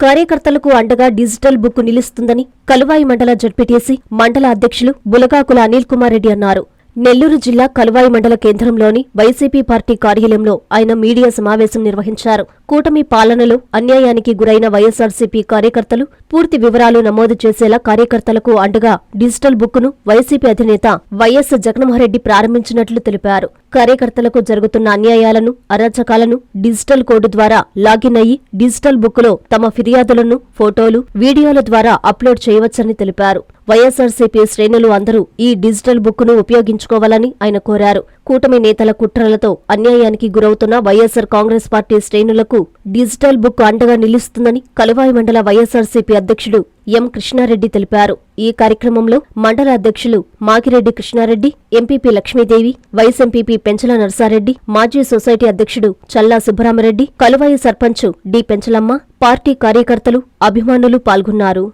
కార్యకర్తలకు అండగా digital book నిలుస్తుందని కలువాయి మండల జడ్పీటీసీ మండల అధ్యక్షులు బులగాకుల అనిల్ కుమార్ రెడ్డి అన్నారు. నెల్లూరు జిల్లా కలువాయి మండల కేంద్రంలోని వైసీపీ పార్టీ కార్యాలయంలో ఆయన మీడియా సమావేశం నిర్వహించారు. కూటమి పాలనలో అన్యాయానికి గురైన వైఎస్సార్సీపీ కార్యకర్తలు పూర్తి వివరాలు నమోదు చేసేలా కార్యకర్తలకు అండగా డిజిటల్ బుక్ను వైసీపీ అధినేత వైఎస్ జగన్మోహన్రెడ్డి ప్రారంభించినట్లు తెలిపారు. కార్యకర్తలకు జరుగుతున్న అన్యాయాలను అరాచకాలను డిజిటల్ కోడ్ ద్వారా లాగిన్ అయ్యి డిజిటల్ బుక్లో తమ ఫిర్యాదులను ఫోటోలు వీడియోల ద్వారా అప్లోడ్ చేయవచ్చని తెలిపారు. వైఎస్సార్సీపీ శ్రేణులు అందరూ ఈ డిజిటల్ బుక్ను ఉపయోగించుకోవాలని ఆయన కోరారు. కూటమి నేతల కుట్రలతో అన్యాయానికి గురవుతున్న వైఎస్సార్ కాంగ్రెస్ పార్టీ శ్రేణులకు డిజిటల్ బుక్ అండగా నిలుస్తుందని కలువాయి మండల వైఎస్సార్సీపీ అధ్యక్షుడు ఎం కృష్ణారెడ్డి తెలిపారు. ఈ కార్యక్రమంలో మండల అధ్యక్షులు Magireddy Krishnareddy MPP Lakshmidevi vice MPP Penchala Narsareddy మాజీ సొసైటీ అధ్యక్షుడు చల్లా సుబ్బరామరెడ్డి కలువాయి సర్పంచ్ డి పెంచలమ్మ పార్టీ కార్యకర్తలు అభిమానులు పాల్గొన్నారు.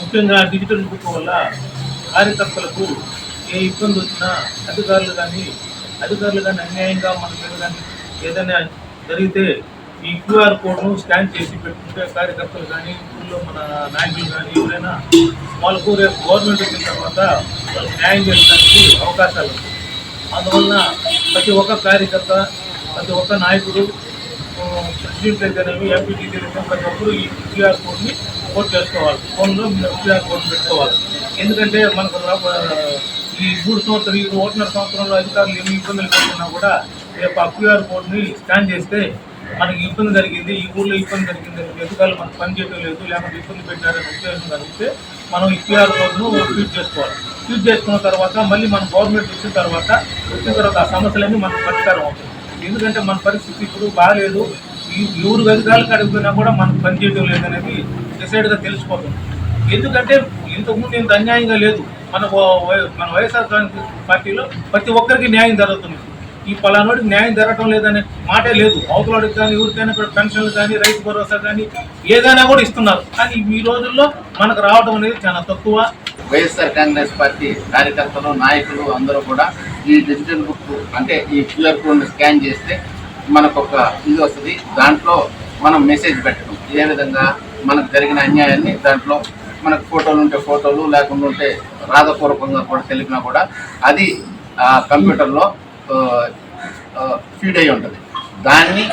ముఖ్యంగా డిజిటల్ బుక్ వల్ల కార్యకర్తలకు ఏ ఇబ్బంది వచ్చినా అధికారులు కానీ అధికారులు కానీ అన్యాయంగా మన మీద కానీ ఏదైనా జరిగితే ఈ క్యూఆర్ కోడ్ను స్కాన్ చేసి పెట్టుకుంటే కార్యకర్తలు కానీ ఊళ్ళో మన నాయకులు కానీ ఎవరైనా వాళ్ళకు రేపు గవర్నమెంట్ వచ్చిన తర్వాత వాళ్ళకి న్యాయం చేయడానికి అవకాశాలు ఉంటాయి. అందువలన ప్రతి ఒక్క కార్యకర్త ప్రతి ఒక్క నాయకుడు ప్రెసిడెంట్ దగ్గర ఎంపీటీ దగ్గర ప్రతి ఒక్కరు ఈ క్యూఆర్ కోడ్ని కోడ్ చేసుకోవాలి. ఫోన్లో క్యూఆర్ కోడ్ పెట్టుకోవాలి. ఎందుకంటే మనకు ఈ మూడు సంవత్సరం ఈ ఓటున్నర సంవత్సరంలో అధికారులు ఎన్ని ఇబ్బందులు పడుతున్నా కూడా రేపు ఆ క్యూఆర్ కోడ్ని స్కాన్ చేస్తే మనకి ఇబ్బంది జరిగింది ఈ ఊళ్ళో ఇబ్బంది జరిగింది అని మనకు పని చేయడం లేదు లేకపోతే ఇబ్బంది పెట్టారని ఉద్దేశం కలిగితే మనం ఈ క్యూఆర్ కోడ్ను ఫీడ్ చేసుకోవాలి. ట్వీట్ చేసుకున్న తర్వాత మళ్ళీ మన గవర్నమెంట్ వచ్చిన తర్వాత వచ్చిన తర్వాత ఆ సమస్యలన్నీ మనకు పరిష్కారం అవుతుంది. ఎందుకంటే మన పరిస్థితి ఇప్పుడు బాగాలేదు. ఈ ఎవరు అధికారులు కడిగిపోయినా కూడా మనకు పని చేయడం లేదనేది డిసైడ్గా తెలిసిపోతుంది. ఎందుకంటే ఇంతకుముందు ఇంత అన్యాయంగా లేదు. మన వై- మన వైఎస్ఆర్ కాంగ్రెస్ పార్టీలో ప్రతి ఒక్కరికి న్యాయం జరుగుతుంది. ఈ పలానాడికి న్యాయం జరగటం లేదనే మాటే లేదు. అవతలవాడికి కానీ ఎవరికైనా కూడా పెన్షన్లు కానీ రైతు భరోసా కానీ ఏదైనా కూడా ఇస్తున్నారు. కానీ ఈ రోజుల్లో మనకు రావడం అనేది చాలా తక్కువ. వైఎస్ఆర్ కాంగ్రెస్ పార్టీ కార్యకర్తలు నాయకులు అందరూ కూడా ఈ డిజిటల్ బుక్ అంటే ఈ క్యూఆర్ కోడ్ని స్కాన్ చేస్తే మనకు ఒక ఇది వస్తుంది. దాంట్లో మనం మెసేజ్ పెట్టడం. ఏ విధంగా? మనకు జరిగిన అన్యాయాన్ని దాంట్లో మనకు ఫోటోలు ఉంటే ఫోటోలు లేకుండా ఉంటే రాధపూర్వకంగా కూడా తెలిపినా కూడా అది ఆ కంప్యూటర్లో ఫీడ్ అయి ఉంటుంది. దాన్ని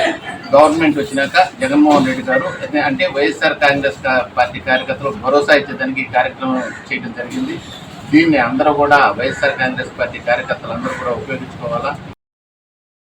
గవర్నమెంట్ వచ్చినాక జగన్మోహన్ రెడ్డి గారు అంటే వైఎస్ఆర్ కాంగ్రెస్ పార్టీ కార్యకర్తలు భరోసా ఇచ్చేదానికి ఈ కార్యక్రమం చేయడం జరిగింది. దీన్ని అందరూ కూడా వైఎస్ఆర్ కాంగ్రెస్ పార్టీ కార్యకర్తలు అందరూ కూడా ఉపయోగించుకోవాలా?